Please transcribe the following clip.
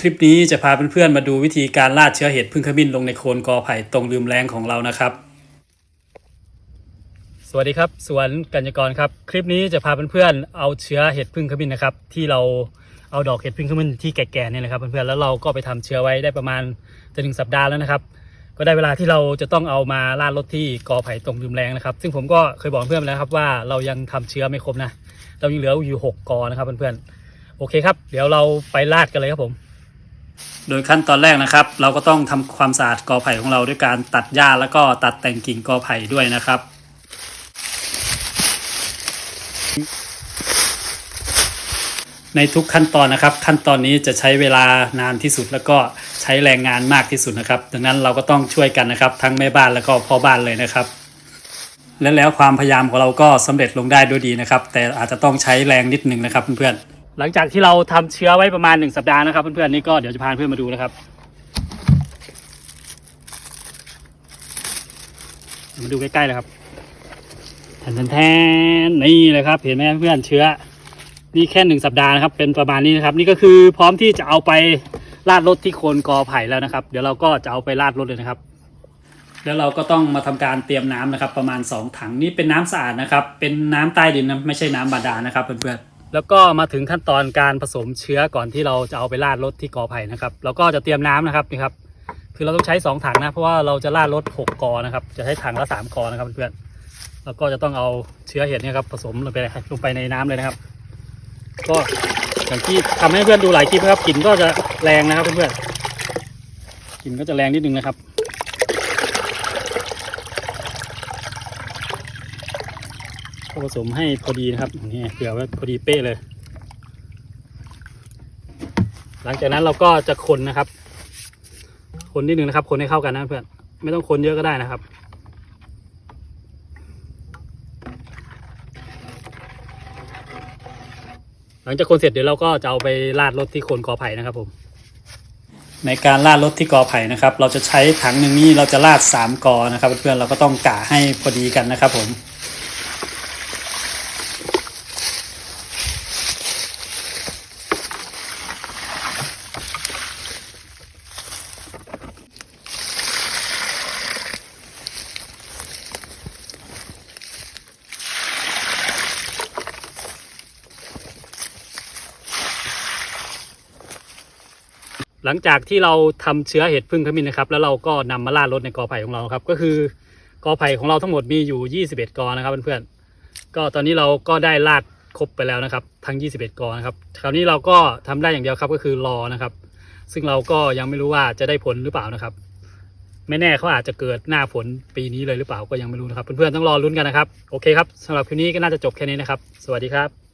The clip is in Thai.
คลิปนี้จะพาเพื่อนๆมาดูวิธีการราดเชื้อเห็ดพึ่งขมิ้นลงในโคนกอไผ่ตรงลืมแรงของเรานะครับ สวัสดีครับ สวนกัญญกรครับ คลิปนี้จะพาเพื่อนๆเอาเชื้อเห็ดพึ่งขมิ้นนะครับ ที่เราเอาดอกเห็ดพึ่งขมิ้นที่แก่ๆเนี่ยนะครับเพื่อนๆแล้วเราก็ไปทำเชื้อไว้ได้ประมาณจะหนึ่งสัปดาห์แล้วนะครับ ก็ได้เวลาที่เราจะต้องเอามาราดรถที่กอไผ่ตรงลืมแรงนะครับ ซึ่งผมก็เคยบอกเพื่อนแล้วครับว่าเรายังทำเชื้อไม่ครบนะ เรายังเหลืออยู่หกกอนะครับเพื่อนๆโอเคครับ เดี๋ยวเราไปราดกันเลยครับผม โดยขั้นตอนแรกนะครับ เราก็ต้องทำความสะอาดกอไผ่ของเราด้วยการตัดหญ้าแล้วก็ตัดแต่งกิ่งกอไผ่ด้วยนะครับในทุกขั้นตอนนะครับ ขั้นตอนนี้จะใช้เวลานานที่สุดแล้วก็ใช้แรงงานมากที่สุดนะครับ ดังนั้นเราก็ต้องช่วยกันนะครับ ทั้งแม่บ้านแล้วก็พ่อบ้านเลยนะครับ และแล้วความพยายามของเราก็สำเร็จลงได้ด้วยดีนะครับ แต่อาจจะต้องใช้แรงนิดนึงนะครับเพื่อนๆ หลังจากที่เราทำเชื้อไว้ประมาณหนึ่งสัปดาห์นะครับ เพื่อนๆนี่ก็เดี๋ยวจะพาเพื่อนมาดูนะครับ มาดูใกล้ๆเลยครับแทนแทนนี่เลยครับ เห็นไหมเพื่อนเชื้อ นี่แค่หนึ่งสัปดาห์นะครับ เป็นประมาณนี้นะครับ นี่ก็คือพร้อมที่จะเอาไปลาดรถที่โคนกอไผ่แล้วนะครับ เดี๋ยวเราก็จะเอาไปลาดรถเลยนะครับแล้วเราก็ต้องมาทำการเตรียมน้ำนะครับ ประมาณ 2 ถังนี่เป็นน้ำสะอาดนะครับ เป็นน้ำใต้ดินนะไม่ใช่น้ำบาดาลนะครับเพื่อนๆ แล้วก็มาถึงขั้นตอนการผสมเชื้อก่อนที่เราจะเอาไปราดรถที่กอไผ่นะครับเราก็จะเตรียมน้ำนะครับนี่ครับ คือเราต้องใช้ 2 ถังนะเพราะว่าเราจะราดรถ6กอนะครับ จะใช้ถังละ3กอนะครับเพื่อนๆแล้วก็จะต้องเอาเชื้อเห็ดเนี่ยครับผสมลงไปลงไปในน้ำเลยนะครับ ก็อย่างที่ทำให้เพื่อนดูหลายคลิปนะครับกลิ่นก็จะแรงนะครับเพื่อนๆกลิ่นก็จะแรงนิดนึงนะครับ ผสมให้พอดีนะครับนี่เผื่อไว้พอดีเป๊ะเลย หลังจากนั้นเราก็จะคนนะครับ คนนิดนึงนะครับ คนให้เข้ากันนะเพื่อนไม่ต้องคนเยอะก็ได้นะครับหลังจากคนเสร็จเดี๋ยวเราก็จะเอาไปราดรถที่โคนกอไผ่นะครับผม ในการราดรถที่กอไผ่นะครับ เราจะใช้ถังหนึ่งนี้เราจะราดสามกอนะครับ เพื่อนๆเราก็ต้องกะให้พอดีกันนะครับผม หลังจากที่เราทำเชื้อเห็ดพึ่งขมิ้นนะครับ แล้วเราก็นำมาราดรถในกอไผ่ของเราครับ ก็คือกอไผ่ของเราทั้งหมดมีอยู่ 21 กอนะครับเพื่อนๆก็ตอนนี้เราก็ได้ราดครบไปแล้วนะครับ ทั้ง 21 กอนะครับคราวนี้เราก็ทำได้อย่างเดียวครับก็คือรอนะครับ ซึ่งเราก็ยังไม่รู้ว่าจะได้ผลหรือเปล่านะครับ ไม่แน่เขาอาจจะเกิดหน้าฝนปีนี้เลยหรือเปล่าก็ยังไม่รู้นะครับเพื่อนๆต้องรอลุ้นกันนะครับโอเคครับสำหรับคลิปนี้ก็น่าจะจบแค่นี้นะครับ สวัสดีครับ